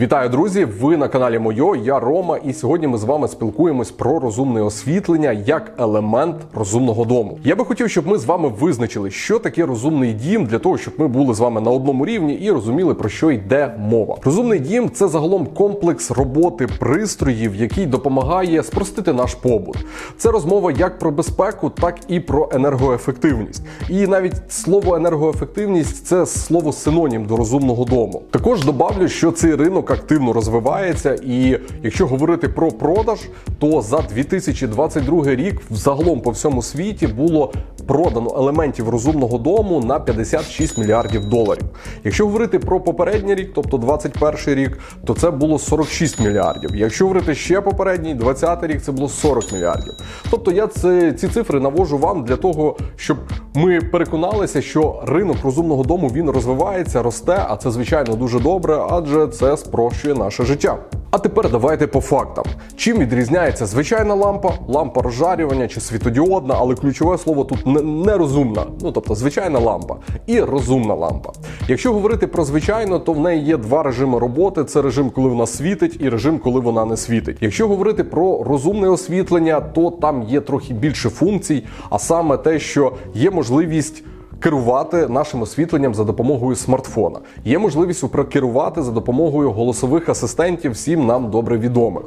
Вітаю, друзі! Ви на каналі Мойо. Я Рома, і сьогодні ми з вами спілкуємось про розумне освітлення як елемент розумного дому. Я би хотів, щоб ми з вами визначили, що таке розумний дім, для того, щоб ми були з вами на одному рівні і розуміли про що йде мова. Розумний дім це загалом комплекс роботи пристроїв, який допомагає спростити наш побут. Це розмова як про безпеку, так і про енергоефективність. І навіть слово енергоефективність це слово синонім до розумного дому. Також добавлю, що цей ринок активно розвивається, і якщо говорити про продаж, то за 2022 рік взагалом по всьому світі було продано елементів розумного дому на 56 мільярдів доларів. Якщо говорити про попередній рік, тобто 21 рік, то це було 46 мільярдів. Якщо говорити ще попередній, 20 рік, це було 40 мільярдів. Тобто я це, ці цифри навожу вам для того, щоб ми переконалися, що ринок розумного дому він розвивається, росте, а це звичайно дуже добре, адже це спрощує наше життя. А тепер давайте по фактам. Чим відрізняється звичайна лампа, лампа розжарювання чи світодіодна, але ключове слово тут не, нерозумна, ну тобто звичайна лампа і розумна лампа. Якщо говорити про звичайну, то в неї є два режими роботи: це режим, коли вона світить, і режим, коли вона не світить. Якщо говорити про розумне освітлення, то там є трохи більше функцій, а саме те, що є можливість керувати нашим освітленням за допомогою смартфона. Є можливість упрокерувати за допомогою голосових асистентів, всім нам добре відомих.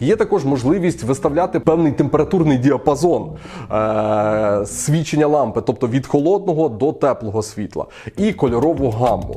Є також можливість виставляти певний температурний діапазон е- свічення лампи, тобто від холодного до теплого світла, і кольорову гамму.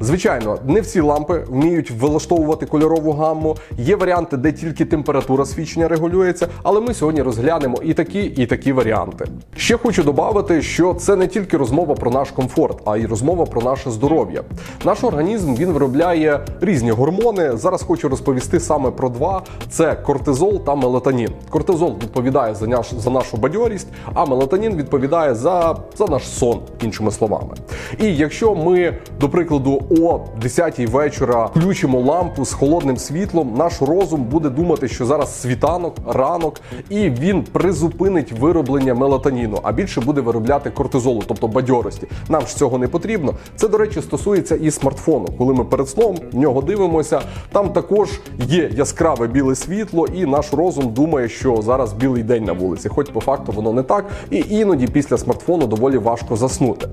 Звичайно, не всі лампи вміють влаштовувати кольорову гамму. Є варіанти, де тільки температура свічення регулюється, але ми сьогодні розглянемо і такі, і такі варіанти. Ще хочу додати, що це не тільки розмова про наш комфорт, а й розмова про наше здоров'я. Наш організм він виробляє різні гормони. Зараз хочу розповісти саме про два: це кортизол та мелатонін. Кортизол відповідає за наш за нашу бадьорість, а мелатонін відповідає за, за наш сон, іншими словами. І якщо ми, до прикладу, о 10 вечора включимо лампу з холодним світлом, наш розум буде думати, що зараз світанок, ранок, і він призупинить вироблення мелатоніну, а більше буде виробляти кортизолу, тобто бадьорості. Нам ж цього не потрібно. Це, до речі, стосується і смартфону. Коли ми перед сном в нього дивимося, там також є яскраве біле світло, і наш розум думає, що зараз білий день на вулиці, хоч по факту воно не так, і іноді після смартфону доволі важко заснути.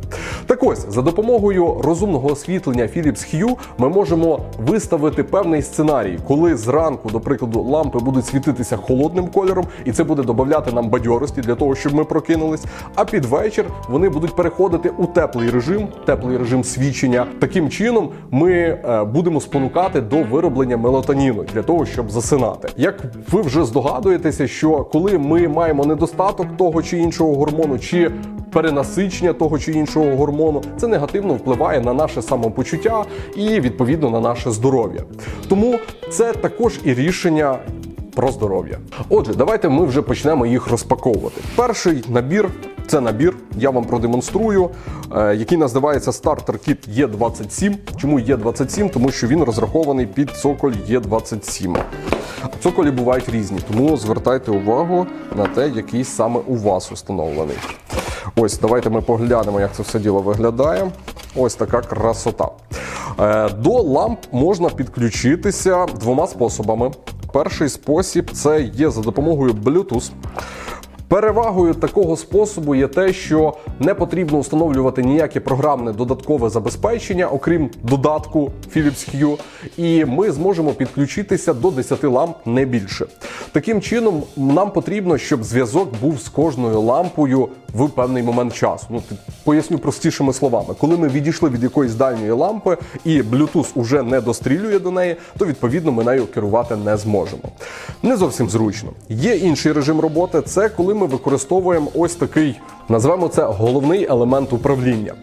Так ось, за допомогою розумного освітлення Philips Hue ми можемо виставити певний сценарій, коли зранку, до прикладу, лампи будуть світитися холодним кольором, і це буде додати нам бадьорості для того, щоб ми прокинулись. А під вечір вони будуть переходити у теплий режим, теплий режим свічення. Таким чином ми е, будемо спонукати до вироблення мелатоніну для того, щоб засинати. Як ви вже здогадуєтеся, що коли ми маємо недостаток того чи іншого гормону, чи перенасичення того чи іншого гормону, це негативно впливає на наше самопочуття і відповідно на наше здоров'я. Тому це також і рішення. Про здоров'я. Отже, давайте ми вже почнемо їх розпаковувати. Перший набір це набір, я вам продемонструю, е, який називається Starter Kit E27. Чому E27? Тому що він розрахований під цоколь E27. Цоколі бувають різні, тому звертайте увагу на те, який саме у вас установлений. Ось, давайте ми поглянемо, як це все діло виглядає. Ось така красота. Е, До ламп можна підключитися двома способами. Перший спосіб це є за допомогою Bluetooth. Перевагою такого способу є те, що не потрібно встановлювати ніяке програмне додаткове забезпечення, окрім додатку Philips Hue, і ми зможемо підключитися до 10 ламп не більше. Таким чином, нам потрібно, щоб зв'язок був з кожною лампою в певний момент часу. Ну поясню простішими словами, коли ми відійшли від якоїсь дальньої лампи і Bluetooth уже не дострілює до неї, то відповідно ми нею керувати не зможемо. Не зовсім зручно. Є інший режим роботи. Це коли ми використовуємо ось такий, назвемо це головний елемент управління.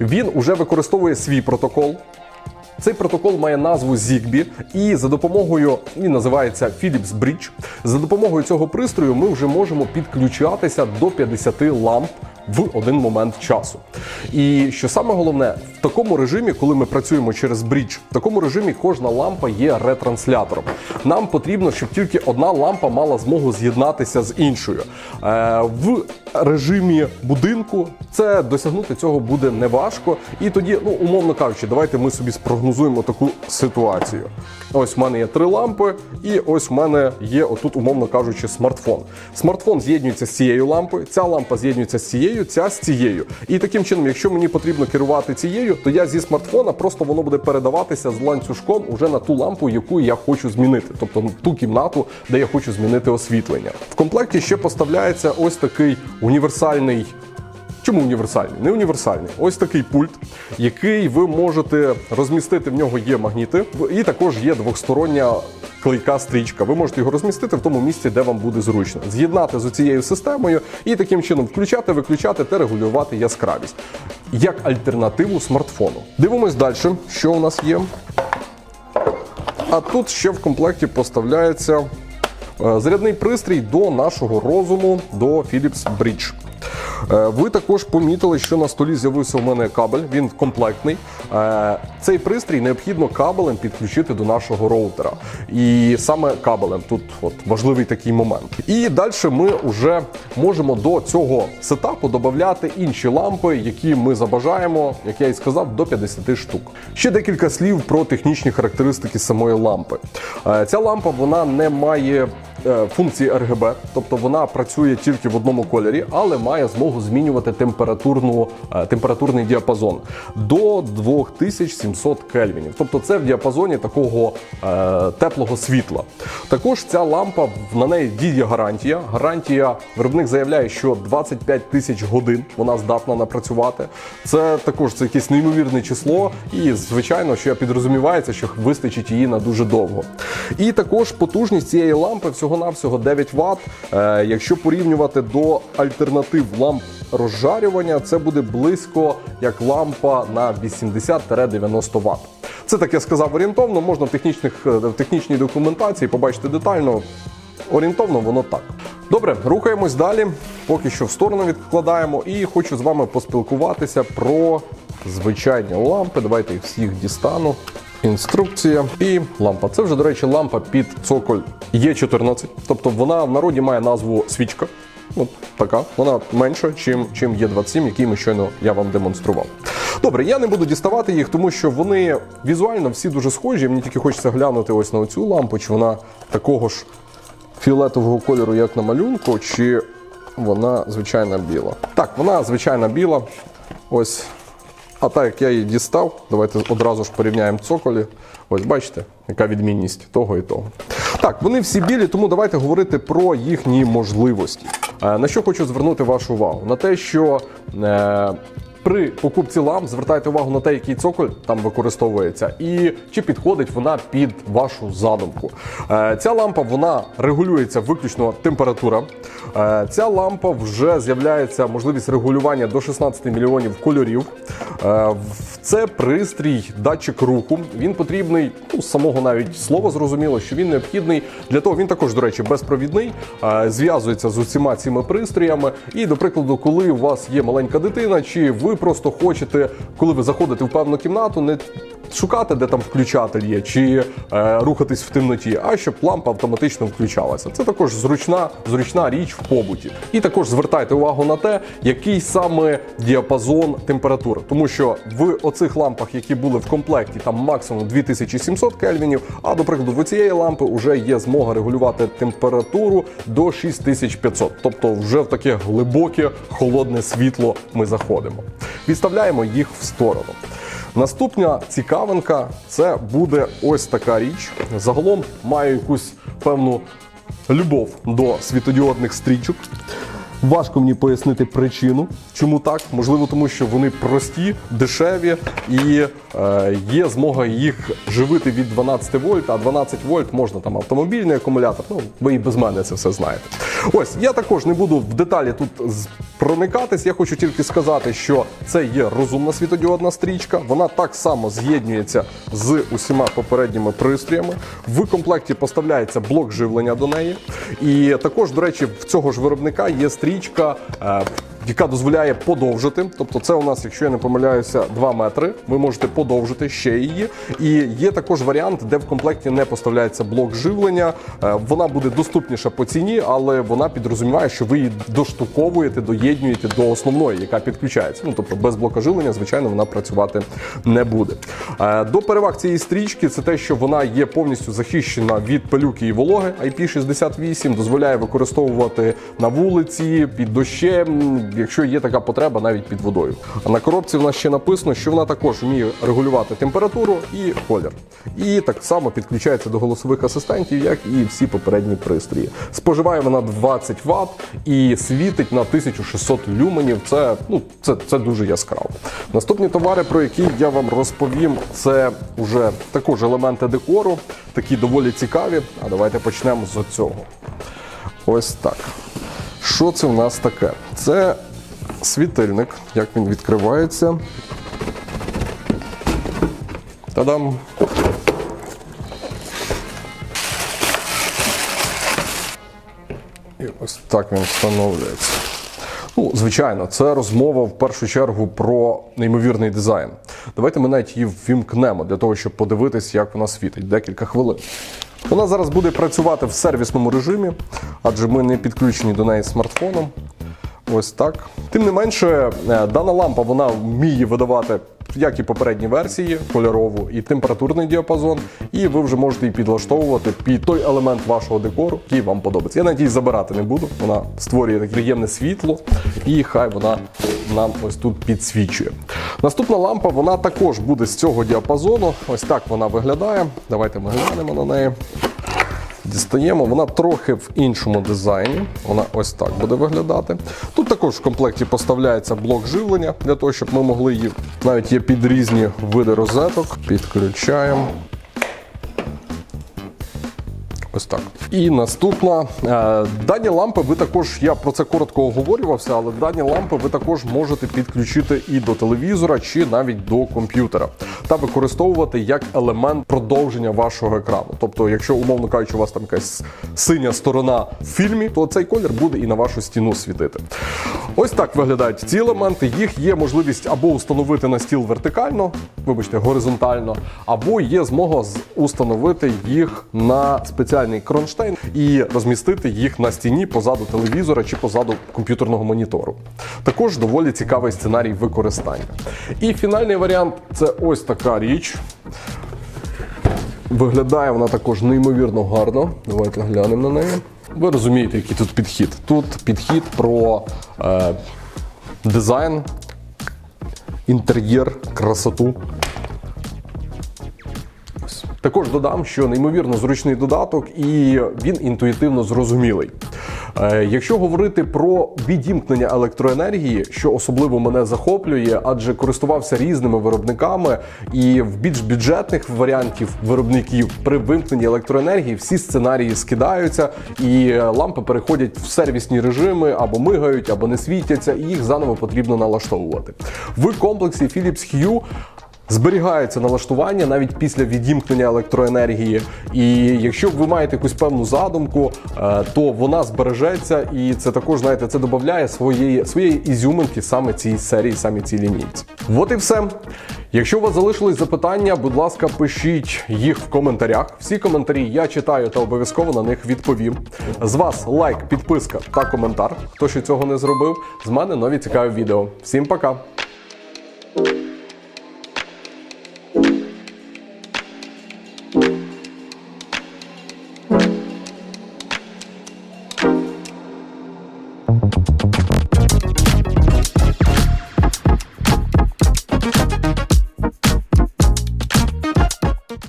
Він уже використовує свій протокол. Цей протокол має назву Zigbee, і за допомогою він називається Philips Bridge. За допомогою цього пристрою ми вже можемо підключатися до 50 ламп в один момент часу. І що саме головне, в такому режимі, коли ми працюємо через брідж, в такому режимі кожна лампа є ретранслятором. Нам потрібно, щоб тільки одна лампа мала змогу з'єднатися з іншою. Е, в режимі будинку це досягнути цього буде неважко. І тоді, ну умовно кажучи, давайте ми собі спрогнозуємо таку ситуацію. Ось в мене є три лампи, і ось в мене є отут, умовно кажучи, смартфон. Смартфон з'єднується з цією лампою, ця лампа з'єднується з цією, ця з цією. І таким чином, якщо мені потрібно керувати цією, то я зі смартфона просто воно буде передаватися з ланцюжком уже на ту лампу, яку я хочу змінити, тобто ту кімнату, де я хочу змінити освітлення. В комплекті ще поставляється ось такий універсальний. Чому універсальний? Не універсальний. Ось такий пульт, який ви можете розмістити. В нього є магніти, і також є двохстороння клейка стрічка. Ви можете його розмістити в тому місці, де вам буде зручно. З'єднати з цією системою і таким чином включати, виключати та регулювати яскравість як альтернативу смартфону. Дивимось далі, що у нас є. А тут ще в комплекті поставляється е, зарядний пристрій до нашого розуму до Philips Bridge. Е, Ви також помітили, що на столі з'явився у мене кабель, він комплектний. Е, Цей пристрій необхідно кабелем підключити до нашого роутера. І саме кабелем тут от важливий такий момент. І далі ми вже можемо до цього сетапу додати інші лампи, які ми забажаємо, як я і сказав, до 50 штук. Ще декілька слів про технічні характеристики самої лампи. Е, Ця лампа вона не має функції RGB, тобто вона працює тільки в одному кольорі, але має змогу змінювати температурну, е, температурний діапазон до 2700 кельвінів. Тобто це в діапазоні такого е, теплого світла. Також ця лампа на неї діє гарантія. Гарантія виробник заявляє, що 25 тисяч годин вона здатна напрацювати. Це також це якесь неймовірне число, і звичайно, що я підрозумівається, що вистачить її на дуже довго. І також потужність цієї лампи всього-навсього 9 Вт. Е, якщо порівнювати до альтернатив ламп розжарювання, це буде близько як лампа на 80-90 Вт. Це так я сказав орієнтовно, можна в, технічних, е, в технічній документації побачити детально. Орієнтовно воно так. Добре, рухаємось далі. Поки що в сторону відкладаємо, і хочу з вами поспілкуватися про звичайні лампи. Давайте їх всіх дістану. Інструкція і лампа. Це вже, до речі, лампа під цоколь Є14. Тобто вона в народі має назву свічка. От така. Вона менша, чим, чим Є27, який ми щойно я вам демонстрував. Добре, я не буду діставати їх, тому що вони візуально всі дуже схожі. Мені тільки хочеться глянути ось на цю лампу, чи вона такого ж фіолетового кольору, як на малюнку, чи вона звичайна біла. Так, вона звичайна біла. Ось. А так як я її дістав, давайте одразу ж порівняємо цоколі. Ось бачите, яка відмінність того і того. Так, вони всі білі, тому давайте говорити про їхні можливості. Е, На що хочу звернути вашу увагу? На те, що е, при покупці ламп звертайте увагу на те, який цоколь там використовується, і чи підходить вона під вашу задумку. Е, Ця лампа вона регулюється виключно температура. Е, Ця лампа вже з'являється можливість регулювання до 16 мільйонів кольорів. Е, Це пристрій, датчик руху. Він потрібний, ну, з самого навіть слова зрозуміло, що він необхідний для того. Він також, до речі, безпровідний, зв'язується з усіма цими пристроями. І, до прикладу, коли у вас є маленька дитина, чи ви просто хочете, коли ви заходите в певну кімнату, не шукати, де там включатель є, чи е, рухатись в темноті, а щоб лампа автоматично включалася. Це також зручна, зручна річ в побуті. І також звертайте увагу на те, який саме діапазон температури, тому що в оцих лампах, які були в комплекті, там максимум 2700 кельвінів. А до прикладу, в цієї лампи вже є змога регулювати температуру до 6500. Тобто, вже в таке глибоке холодне світло ми заходимо. Відставляємо їх в сторону. Наступна цікавинка це буде ось така річ. Загалом маю якусь певну любов до світодіодних стрічок. Важко мені пояснити причину, чому так. Можливо, тому що вони прості, дешеві і е, є змога їх живити від 12 вольт, а 12 вольт можна там автомобільний акумулятор. Ну, ви і без мене це все знаєте. Ось я також не буду в деталі тут проникатись. Я хочу тільки сказати, що це є розумна світодіодна стрічка. Вона так само з'єднується з усіма попередніми пристроями. В комплекті поставляється блок живлення до неї. І також, до речі, в цього ж виробника є стрічка. Яка дозволяє подовжити. Тобто, це у нас, якщо я не помиляюся, 2 метри. Ви можете подовжити ще її. І є також варіант, де в комплекті не поставляється блок живлення. Е, Вона буде доступніша по ціні, але вона підрозуміває, що ви її доштуковуєте, доєднюєте до основної, яка підключається. Ну тобто без блока живлення, звичайно, вона працювати не буде. Е, До переваг цієї стрічки це те, що вона є повністю захищена від пилюки і вологи. IP68 дозволяє використовувати на вулиці, під дощем, якщо є така потреба, навіть під водою. А на коробці в нас ще написано, що вона також вміє регулювати температуру і колір. І так само підключається до голосових асистентів, як і всі попередні пристрої. Споживає вона 20 Вт і світить на 1600 люменів. Це ну це, це дуже яскраво. Наступні товари, про які я вам розповім, це вже також елементи декору, такі доволі цікаві. А давайте почнемо з цього. Ось так. Що це в нас таке? Це світильник, як він відкривається. Та-дам! І ось так він встановлюється. Ну, звичайно, це розмова в першу чергу про неймовірний дизайн. Давайте ми навіть її ввімкнемо для того, щоб подивитись, як вона світить. Декілька хвилин. Вона зараз буде працювати в сервісному режимі, адже ми не підключені до неї смартфоном. Ось так. Тим не менше, е, дана лампа вона вміє видавати, як і попередні версії, кольорову і температурний діапазон, і ви вже можете її підлаштовувати під той елемент вашого декору, який вам подобається. Я надіюсь, забирати не буду. Вона створює таке приємне світло, і хай вона нам ось тут підсвічує. Наступна лампа вона також буде з цього діапазону. Ось так вона виглядає. Давайте ми глянемо на неї. Дістаємо, вона трохи в іншому дизайні. Вона ось так буде виглядати. Тут також в комплекті поставляється блок живлення для того, щоб ми могли її. Навіть є під різні види розеток. Підключаємо. Ось так. І наступна. Е, Дані лампи ви також, я про це коротко оговорювався, але дані лампи ви також можете підключити і до телевізора, чи навіть до комп'ютера, та використовувати як елемент продовження вашого екрану. Тобто, якщо, умовно кажучи, у вас там якась синя сторона в фільмі, то цей колір буде і на вашу стіну світити. Ось так виглядають ці елементи. Їх є можливість або установити на стіл вертикально, вибачте, горизонтально, або є змога установити їх на спеціальний кронштейн і розмістити їх на стіні позаду телевізора чи позаду комп'ютерного монітору. Також доволі цікавий сценарій використання. І фінальний варіант це ось така річ. Виглядає вона також неймовірно гарно. Давайте глянемо на неї. Ви розумієте, який тут підхід. Тут підхід про е, дизайн, інтер'єр, красоту. Також додам, що неймовірно зручний додаток і він інтуїтивно зрозумілий. Е, Якщо говорити про відімкнення електроенергії, що особливо мене захоплює, адже користувався різними виробниками, і в більш бюджетних варіантів виробників при вимкненні електроенергії всі сценарії скидаються, і лампи переходять в сервісні режими або мигають, або не світяться, і їх заново потрібно налаштовувати. В комплексі Philips Hue Зберігається налаштування навіть після відімкнення електроенергії. І якщо ви маєте якусь певну задумку, е, то вона збережеться, і це також знаєте, це додає своєї своєї ізюминки саме цій серії, саме цій лінійці. От і все. Якщо у вас залишились запитання, будь ласка, пишіть їх в коментарях. Всі коментарі я читаю та обов'язково на них відповім. З вас лайк, підписка та коментар. Хто ще цього не зробив, з мене нові цікаві відео. Всім пока!